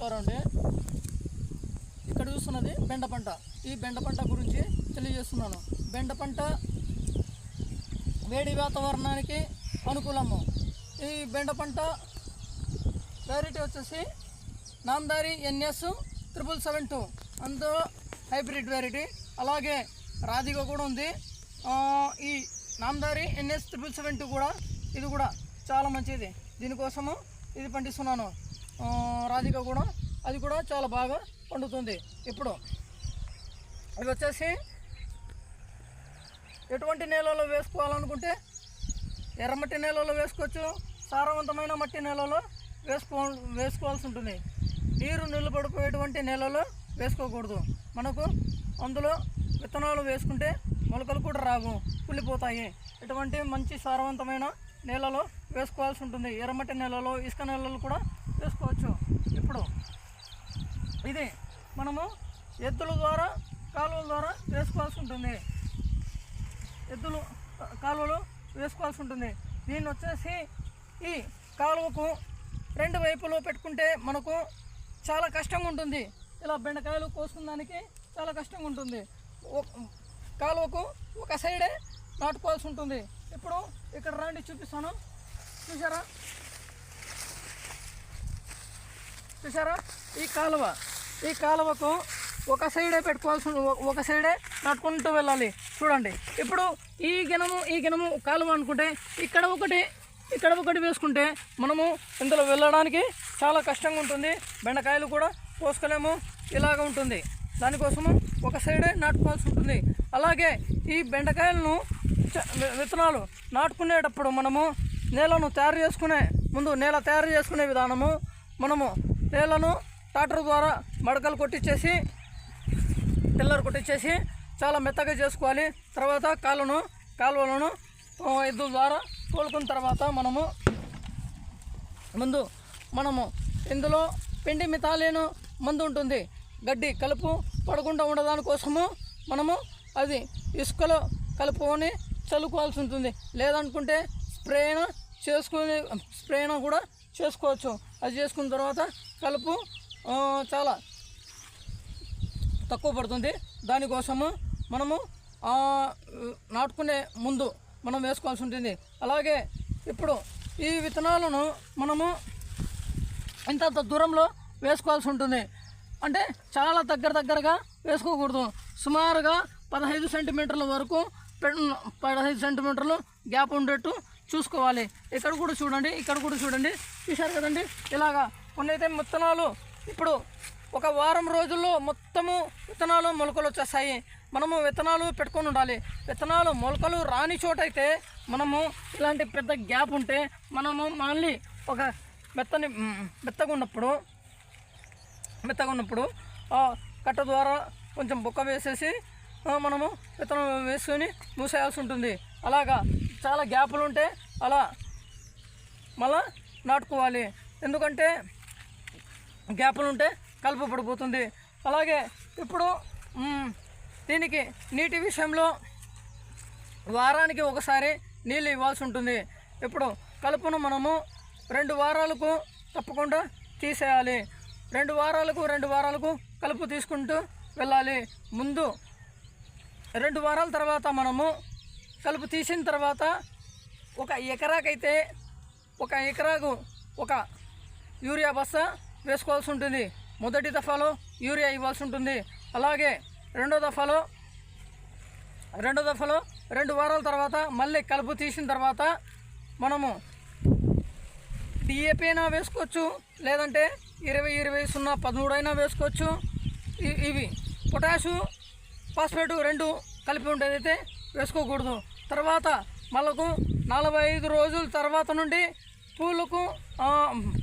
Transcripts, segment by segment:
నమస్కారం అండి ఇక్కడ చూస్తున్నది బెండ పంట. ఈ బెండ పంట గురించి తెలియజేస్తున్నాను. బెండ పంట వేడి వాతావరణానికి అనుకూలము. ఈ బెండ పంట వెరైటీ వచ్చేసి Namdhari NS triple seven two. అందులో హైబ్రిడ్ వెరైటీ అలాగే రాధిక కూడా ఉంది. ఈ Namdhari NS triple seven two కూడా ఇది కూడా చాలా మంచిది. దీనికోసము ఇది పండిస్తున్నాను. రాధిక కూడా అది కూడా చాలా బాగా పండుతుంది ఇప్పుడు. ఇది వచ్చేసి ఎటువంటి నేలలో వేసుకోవాలనుకుంటే ఎర్రమట్టి నేలలో వేసుకోవచ్చు సారవంతమైన మట్టి నేలలో వేసుకో వేసుకోవాల్సి ఉంటుంది. నీరు నిలబడిపోయేటువంటి నేలలో వేసుకోకూడదు. మనకు అందులో విత్తనాలు వేసుకుంటే మొలకలు కూడా రావు కుళ్ళిపోతాయి. ఇటువంటి మంచి సారవంతమైన నేలలో వేసుకోవాల్సి ఉంటుంది. ఎర్రమట్టి నేలలో ఇసుక నేలలు కూడా ఇది మనము ఎద్దుల ద్వారా కాలువల ద్వారా వేసుకోవాల్సి ఉంటుంది. ఎద్దులు కాలువలు వేసుకోవాల్సి ఉంటుంది. దీన్ని వచ్చేసి ఈ కాలువకు రెండు వైపులు పెట్టుకుంటే మనకు చాలా కష్టంగా ఉంటుంది. ఇలా బెండకాయలు కోసుకున్నానికి చాలా కష్టంగా ఉంటుంది. కాలువకు ఒక సైడే నాటుకోవాల్సి ఉంటుంది. ఇప్పుడు ఇక్కడ రండి చూపిస్తాను. చూసారా చూసారా ఈ కాలువ. ఈ కాలువకు ఒక సైడే పెట్టుకోవాల్సి ఒక- సైడే నడుకుంటూ వెళ్ళాలి. చూడండి. ఇప్పుడు ఈ గినము ఈ గినము కాలువ అనుకుంటే ఇక్కడ ఒకటి ఇక్కడ ఒకటి వేసుకుంటే మనము ఇందులో వెళ్ళడానికి చాలా కష్టంగా ఉంటుంది. బెండకాయలు కూడా పోసుకోలేము ఇలాగ ఉంటుంది. దానికోసము ఒక సైడే నాటుకోవాల్సి ఉంటుంది. అలాగే ఈ బెండకాయలను విత్తనాలు నాటుకునేటప్పుడు మనము నేలను తయారు చేసుకునే ముందు నేల తయారు చేసుకునే విధానము మనము నేలను ట్రాక్టర్ ద్వారా మడకలు కొట్టించేసి పిల్లర్ కొట్టించేసి చాలా మెత్తగా చేసుకోవాలి. తర్వాత కాళ్ళను కాలువలను ఎద్దు ద్వారా తోలుకున్న తర్వాత మనము ముందు మనము ఇందులో పిండి మితాలేను మందు ఉంటుంది. గడ్డి కలుపు పడకుండా ఉండదాని కోసము మనము అది ఇసుకలో కలుపుకొని చల్లుకోవాల్సి ఉంటుంది. లేదనుకుంటే స్ప్రేన చేసుకుని స్ప్రేన కూడా చేసుకోవచ్చు. అది చేసుకున్న తర్వాత కలుపు చాలా తక్కువ పడుతుంది. దానికోసము మనము నాటుకునే ముందు మనం వేసుకోవాల్సి ఉంటుంది. అలాగే ఇప్పుడు ఈ విత్తనాలను మనము ఇంత దూరంలో వేసుకోవాల్సి ఉంటుంది. అంటే చాలా దగ్గర దగ్గరగా వేసుకోకూడదు. సుమారుగా పదహైదు సెంటీమీటర్ల వరకు పదహైదు సెంటీమీటర్లు గ్యాప్ ఉండేట్టు చూసుకోవాలి. ఇక్కడ కూడా చూడండి ఇక్కడ కూడా చూడండి. చూశారు కదండి? ఇలాగా కొన్ని అయితే విత్తనాలు ఇప్పుడు ఒక వారం రోజుల్లో మొత్తము విత్తనాలు మొలకలు వచ్చేస్తాయి. మనము విత్తనాలు పెట్టుకొని ఉండాలి. విత్తనాలు మొలకలు రాని చోటైతే మనము ఇలాంటి పెద్ద గ్యాప్ ఉంటే మనము మళ్ళీ ఒక మెత్తని మెత్తగా ఉన్నప్పుడు మెత్తగా ఉన్నప్పుడు ఆ కట్ట ద్వారా కొంచెం బొక్క వేసేసి మనము విత్తనం వేసుకొని మూసేయాల్సి ఉంటుంది. అలాగా చాలా గ్యాపులు ఉంటే అలా మళ్ళా నాటుకోవాలి. ఎందుకంటే గ్యాపులు ఉంటే కలుపు పడిపోతుంది. అలాగే ఇప్పుడు దీనికి నీటి విషయంలో వారానికి ఒకసారి నీళ్ళు ఇవ్వాల్సి ఉంటుంది. ఇప్పుడు కలుపును మనము రెండు వారాలకు తప్పకుండా తీసేయాలి. రెండు వారాలకు రెండు వారాలకు కలుపు తీసుకుంటూ వెళ్ళాలి. ముందు రెండు వారాల తర్వాత మనము కలుపు తీసిన తర్వాత ఒక ఎకరాకైతే ఒక ఎకరాకు ఒక యూరియా బస్తా వేసుకోవాల్సి ఉంటుంది మొదటి దఫాలో యూరియా ఇవ్వాల్సి ఉంటుంది అలాగే రెండో దఫాలో రెండో దఫాలో రెండు వారాల తర్వాత మళ్ళీ కలుపు తీసిన తర్వాత మనము డిఏపి అయినా వేసుకోవచ్చు లేదంటే ఇరవై ఇరవై సున్నా పదమూడు అయినా వేసుకోవచ్చు. ఇవి పొటాషు ఫాస్ఫేటు రెండు కలిపి ఉండేదైతే వేసుకోకూడదు. తర్వాత మళ్ళకు నలభై ఐదు రోజుల తర్వాత నుండి పూలకు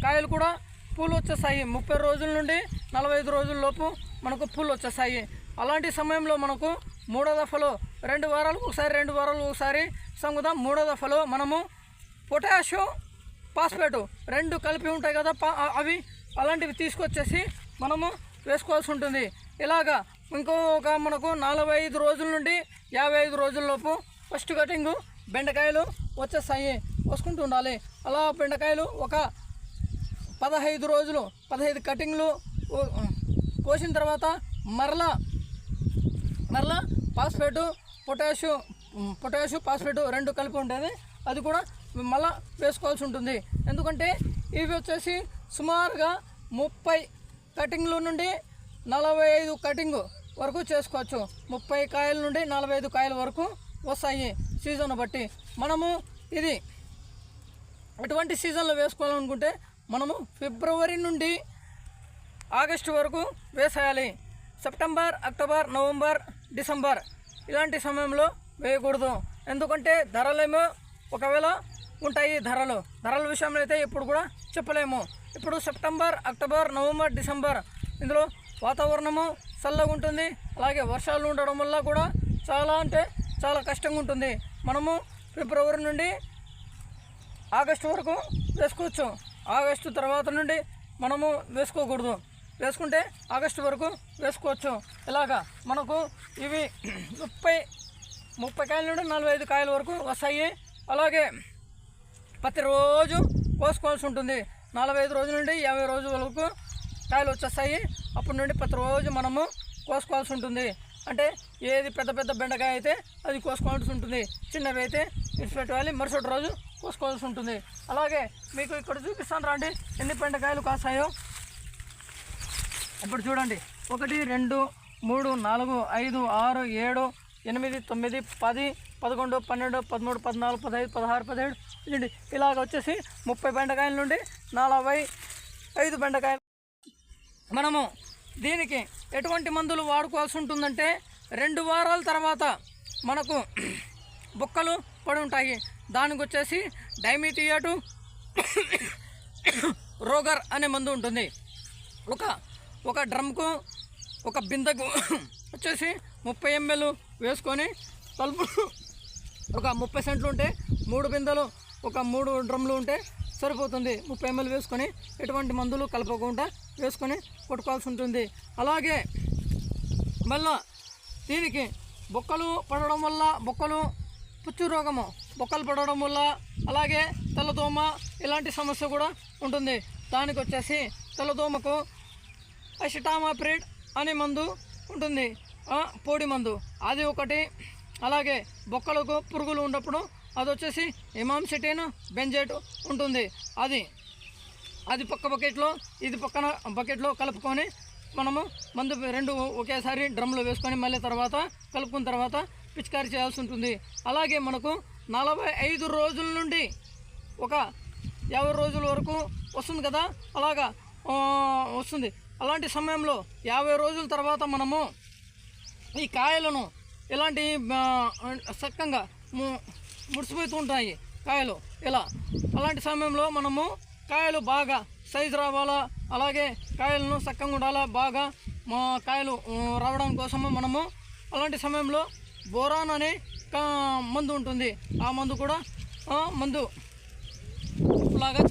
కాయలు కూడా పూలు వచ్చేస్తాయి ముప్పై రోజుల నుండి నలభై ఐదు రోజుల లోపు మనకు పూలు వచ్చేస్తాయి అలాంటి సమయంలో మనకు మూడో దఫలో రెండు వారాలకు ఒకసారి రెండు వారాలకు ఒకసారి సంగుదాం మూడో దఫలో మనము పొటాషు ఫాస్ఫేటు రెండు కలిపి ఉంటాయి కదా అవి అలాంటివి తీసుకొచ్చేసి మనము వేసుకోవాల్సి ఉంటుంది. ఇలాగా ఇంకొక మనకు నలభై ఐదు రోజుల నుండి యాభై ఐదు రోజుల్లోపు ఫస్ట్ కటింగు బెండకాయలు వచ్చేస్తాయి వసుకుంటూ ఉండాలి. అలా బెండకాయలు ఒక పదహైదు రోజులు పదహైదు కటింగ్లు కోసిన తర్వాత మరలా మరలా ఫాస్ఫేటు పొటాషు పొటాషు ఫాస్ఫేటు రెండు కలిపి ఉంటుంది. అది కూడా మళ్ళా వేసుకోవాల్సి ఉంటుంది. ఎందుకంటే ఇవి వచ్చేసి సుమారుగా ముప్పై కటింగ్ల నుండి నలభై ఐదు కటింగ్ వరకు చేసుకోవచ్చు. ముప్పై కాయల నుండి నలభై ఐదు కాయల వరకు వస్తాయి సీజన్ బట్టి. మనము ఇది ఎటువంటి సీజన్లో వేసుకోవాలనుకుంటే మనము ఫిబ్రవరి నుండి ఆగస్టు వరకు వేసేయాలి. సెప్టెంబర్ అక్టోబర్ నవంబర్ డిసెంబర్ ఇలాంటి సమయంలో వేయకూడదు. ఎందుకంటే ధరలేమో ఒకవేళ ఉంటాయి ధరలు. ధరల విషయంలో అయితే ఇప్పుడు కూడా చెప్పలేము. ఇప్పుడు సెప్టెంబర్ అక్టోబర్ నవంబర్ డిసెంబర్ ఇందులో వాతావరణము చల్లగా ఉంటుంది. అలాగే వర్షాలు ఉండడం వల్ల కూడా చాలా అంటే చాలా కష్టంగా ఉంటుంది. మనము ఫిబ్రవరి నుండి ఆగస్టు వరకు వేసుకోవచ్చు. ఆగస్టు తర్వాత నుండి మనము వేసుకోకూడదు. వేసుకుంటే ఆగస్టు వరకు వేసుకోవచ్చు. ఇలాగా మనకు ఇవి ముప్పై ముప్పై కాయల నుండి నలభై ఐదు కాయల వరకు వస్తాయి. అలాగే ప్రతిరోజు కోసుకోవాల్సి ఉంటుంది. నలభై ఐదు రోజుల నుండి యాభై రోజుల వరకు కాయలు వచ్చేస్తాయి. అప్పటి నుండి ప్రతిరోజు మనము కోసుకోవాల్సి ఉంటుంది. అంటే ఏది పెద్ద పెద్ద బెండకాయ అయితే అది కోసుకోవాల్సి ఉంటుంది. చిన్నవి అయితే ఇన్స్పెక్ట్ మరుసటి రోజు కోసుకోవాల్సి ఉంటుంది. అలాగే మీకు ఇక్కడ చూపిస్తాను రండి. ఎన్ని బెండకాయలు కాస్తాయో. ఇప్పుడు చూడండి. ఒకటి రెండు మూడు నాలుగు ఐదు ఆరు ఏడు ఎనిమిది తొమ్మిది పది పదకొండు పన్నెండు పదమూడు పద్నాలుగు పదహైదు పదహారు పదిహేడు ఇదండి ఇలాగ వచ్చేసి ముప్పై బెండకాయల నుండి నలభై ఐదు బెండకాయలు. మనము దీనికి ఎటువంటి మందులు వాడుకోవాల్సి ఉంటుందంటే రెండు వారాల తర్వాత మనకు బొక్కలు పడి ఉంటాయి. దానికి వచ్చేసి డైమిటియాటు రోగర్ అనే మందు ఉంటుంది. ఒక ఒక డ్రమ్కు ఒక బిందెకు వచ్చేసి ముప్పై ఎంఎల్ వేసుకొని తలుపు ఒక ముప్పై సెంట్లు ఉంటే మూడు బిందెలు ఒక మూడు డ్రమ్లు ఉంటే సరిపోతుంది. ముప్పై ఎంఎల్ వేసుకొని ఎటువంటి మందులు కలపకుండా వేసుకొని కొట్టుకోవాల్సి ఉంటుంది. అలాగే మళ్ళా దీనికి బొక్కలు పడడం వల్ల బొక్కలు పుచ్చు రోగము బొక్కలు పడడం వల్ల అలాగే తెల్లదోమ ఇలాంటి సమస్య కూడా ఉంటుంది. దానికి వచ్చేసి తెల్లదోమకు అసిటామాప్రిడ్ అనే మందు ఉంటుంది. పొడి మందు. అది ఒకటి. అలాగే బొక్కలకు పురుగులు ఉన్నప్పుడు అది వచ్చేసి ఇమామ్సిటీన్ బెంజేట్ ఉంటుంది. అది అది పక్క బకెట్లో ఇది పక్కన బకెట్లో కలుపుకొని మనము మందు రెండు ఒకేసారి డ్రమ్లో వేసుకొని మళ్ళీ తర్వాత కలుపుకున్న తర్వాత పిచికారీ చేయాల్సి ఉంటుంది. అలాగే మనకు నలభై ఐదు రోజుల నుండి ఒక యాభై రోజుల వరకు వస్తుంది కదా? అలాగా వస్తుంది. అలాంటి సమయంలో యాభై రోజుల తర్వాత మనము ఈ కాయలను ఇలాంటి చక్కగా ము- ముడిసిపోతూ ఉంటాయి కాయలు. ఇలా అలాంటి సమయంలో మనము కాయలు బాగా సైజు రావాలా? అలాగే కాయలను చక్కగా ఉండాలా? బాగా మా కాయలు రావడం కోసము మనము అలాంటి సమయంలో బోరాన్ అనే కా- మందు ఉంటుంది. ఆ మందు కూడా మందు లాగా